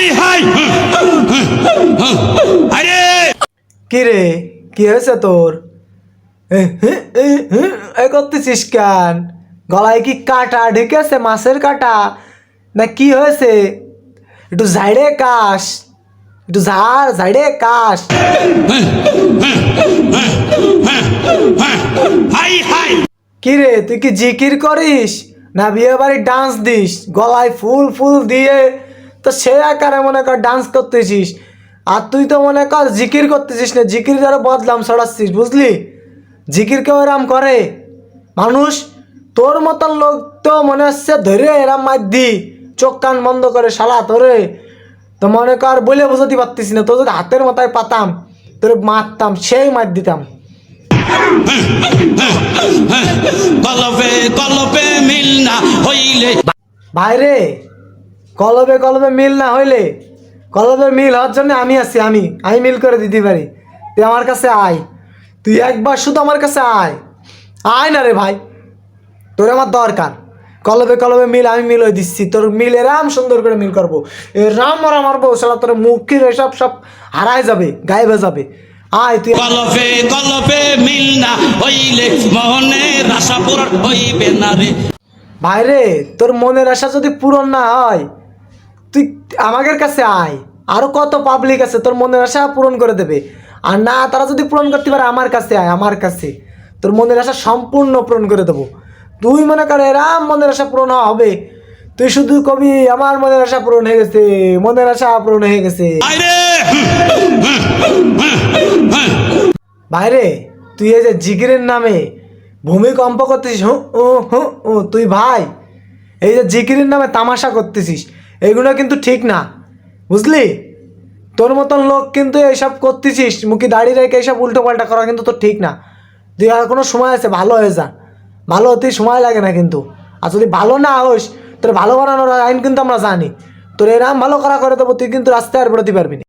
High high. আরে। কি রে কি হয়েছে তোর? এ, করতেছিস কেন? গলায় কি কাটা? ঢেকেছে মাছের কাটা? না কি হয়েছে? একটু ঝাড়ে কাশ। একটু ঝাড় ঝাড়ে কাশ। কি রে তুই কি জিকির করিস? না বিয়ে বাড়ির ডান্স দিস? গলায় ফুল ফুল দিয়ে তো সে আকারে মনে কর ডান্স করতেছিস। আর তুই তো মনে কর জিকির করতেছিস না জিকির দ্বারা বদলাম ছড়াচ্ছিস বুঝলি? জিকির কেউ এরাম করে। মানুষ তোর মতন লোক তো মনে হচ্ছে ধরে এরাম মার দি চোখ কান বন্ধ করে শালা তোরে। তো মনে কর বলে বোঝাতে পারতিস না তোর যদি হাতের মাথায় পাতাম তোর মারতাম সেই মার দিতাম। কলবে কলবে মিল না হইলে। ভাইরে কলবে কলবে মিল না হইলে কলবে মিল হওয়ার জন্য আমি আছি আমি আমি মিল করে দিতে পারি। তুই আমার কাছে আয়। তুই একবার শুধু আমার কাছে আয়। আয় না রে ভাই। তোর আমার দরকার। কলবে কলবে মিল আমি মিল হয়ে দিচ্ছি। তোর মিল এরাম সুন্দর করে মিল করব। রাম মারা মারবো সালা তোর মুখের এসব সব হারায় যাবে গায়েবে যাবে। আয় তুই কলবে কলবে মিল না হইলে আশা পূরণ হইবে না রে। ভাইরে তোর মনের আশা যদি পূরণ না হয় তুই আমাদের কাছে আয়। আরও কত পাবলিক আছে, তোর মনের আশা পূরণ করে দেবে। আর না, তারা যদি পূরণ করতে পারে, আমার কাছে আয়, আমার কাছে। তোর মনের আশা সম্পূর্ণ পূরণ করে দেবো। তুই মনে কর এরাম মনের আশা পূরণ হবে। তুই শুধু কবি, আমার মনের আশা পূরণ হয়ে গেছে, মনের আশা পূরণ হয়ে গেছে। ভাইরে, তুই এই যে জিকিরের নামে ভূমিকম্প করতেছিস ও ও তুই ভাই, এই যে জিকিরের নামে তামাশা করতেছিস। এগুলো কিন্তু ঠিক না, বুঝলি? তোর মতন লোক কিন্তু এইসব করতেছিস, মুখে দাঁড়িয়ে রেখে এইসব উল্টো পাল্টা করা কিন্তু তোর ঠিক না। তুই আর কোনো সময় আছে, ভালো হয়ে যা। ভালো হতেই সময় লাগে না কিন্তু। আর যদি ভালো না হোস, তোর ভালো বানানোর আইন কিন্তু আমরা জানি। তোর এরাম ভালো করা করে দেবো, তুই কিন্তু রাস্তায় আর বেরোতে পারবি না।